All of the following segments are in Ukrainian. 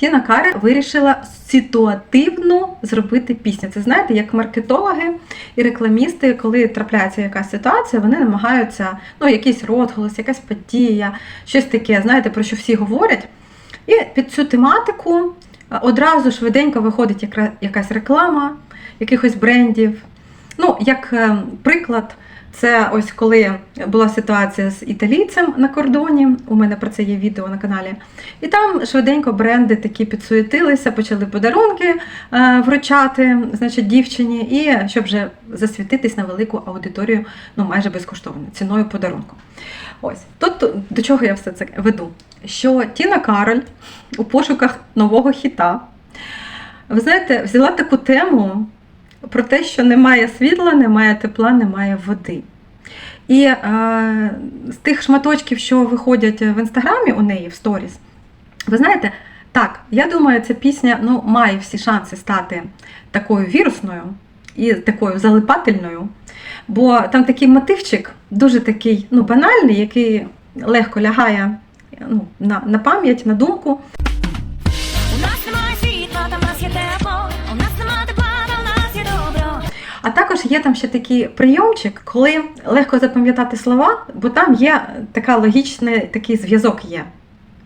Тіна Кароль вирішила ситуативно зробити пісню. Це знаєте, як маркетологи і рекламісти, коли трапляється якась ситуація, вони намагаються, ну, якийсь розголос, якась подія, щось таке, знаєте, про що всі говорять. І під цю тематику одразу швиденько виходить якась реклама якихось брендів. Ну, як е, приклад, це ось коли була ситуація з італійцем на кордоні. У мене про це є відео на каналі. І там швиденько бренди такі підсуетилися, почали подарунки е, вручати, значить, дівчині, і щоб вже засвітитись на велику аудиторію, ну майже безкоштовно, ціною подарунку. Ось тут до чого я все це веду. Що Тіна Кароль у пошуках нового хіта, ви знаєте, взяла таку тему про те, що немає світла, немає тепла, немає води. І е, з тих шматочків, що виходять в інстаграмі у неї в сторіс, ви знаєте, так, я думаю, ця пісня ну, має всі шанси стати такою вірусною і такою залипательною. Бо там такий мотивчик, дуже такий ну, банальний, який легко лягає ну, на, на пам'ять, на думку. А також є там ще такий прийомчик, коли легко запам'ятати слова, бо там є така логічний такий зв'язок є.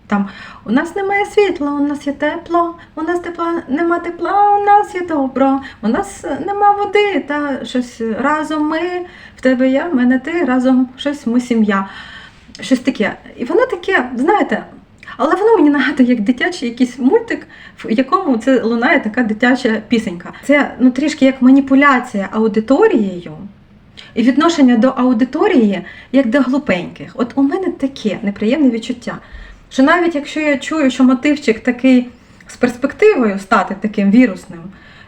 Там у нас немає світла, у нас є тепло, у нас тепла нема тепла, у нас є добро, у нас е, нема води, та щось разом ми, в тебе я, в мене ти, разом щось ми сім'я. Щось таке. І воно таке, знаєте, але воно мені нагадує як дитячий якийсь мультик, в якому це лунає така дитяча пісенька. Це ну трішки як маніпуляція аудиторією і відношення до аудиторії як до глупеньких. От у мене таке неприємне відчуття. Що навіть якщо я чую, що мотивчик такий з перспективою стати таким вірусним,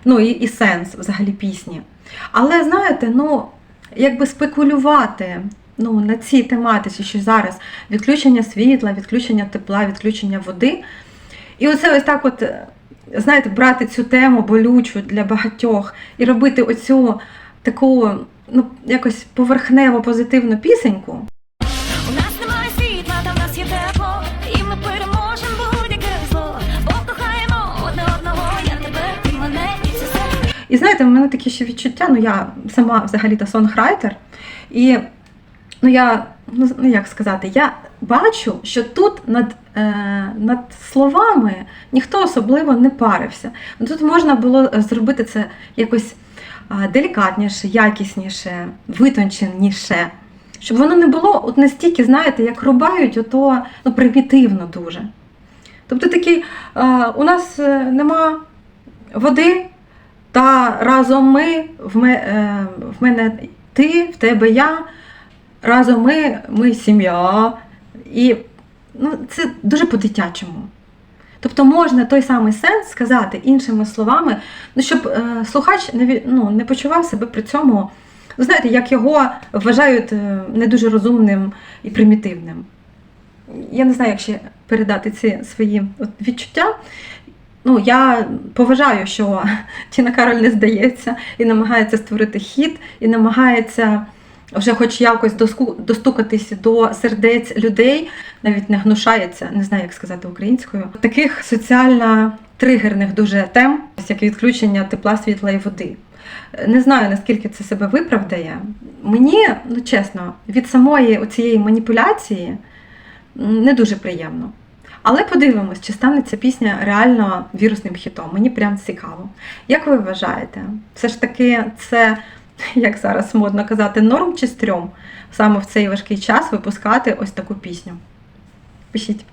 ну і, і сенс взагалі пісні. Але знаєте, ну якби спекулювати ну, на цій тематиці, що зараз відключення світла, відключення тепла, відключення води. І оце ось так, от, е, знаєте, брати цю тему болючу для багатьох і робити оцю таку, ну, якось поверхнево позитивну пісеньку. У нас немає світла, та в нас є тепло. І ми переможемо будь-яке зло. Бо кохаємо одне одного. Я тебе, ти мене і все. І знаєте, в мене таке ще відчуття, ну я сама взагалі-то сонграйтер, і ну я, ну ну, як сказати, я бачу, що тут над, е, над словами ніхто особливо не парився. Тут можна було зробити це якось делікатніше, якісніше, витонченіше. Щоб воно не було от настільки, знаєте, як рубають, ото ну, примітивно дуже. Тобто такий, е, у нас е, нема води, та разом ми, в, ме, е, в мене ти, в тебе я, разом ми, ми сім'я. І ну, це дуже по-дитячому. Тобто можна той самий сенс сказати іншими словами, ну, щоб е, слухач не, ну, не почував себе при цьому, ну, знаєте, як його вважають е, не дуже розумним і примітивним. Я не знаю, як ще передати ці свої відчуття. Ну, я поважаю, що Тіна Кароль не здається і намагається створити хіт, і намагається вже хоч якось достукатись до сердець людей, навіть не гнушається, не знаю, як сказати українською. Таких соціально тригерних дуже тем, як відключення тепла, світла і води. Не знаю, наскільки це себе виправдає. Мені, ну чесно, від самої цієї маніпуляції не дуже приємно. Але подивимось, чи стане ця пісня реально вірусним хітом. Мені прям цікаво. Як ви вважаєте? Все ж таки, це, як зараз модно казати, норм чи стрьом саме в цей важкий час випускати ось таку пісню? Пишіть.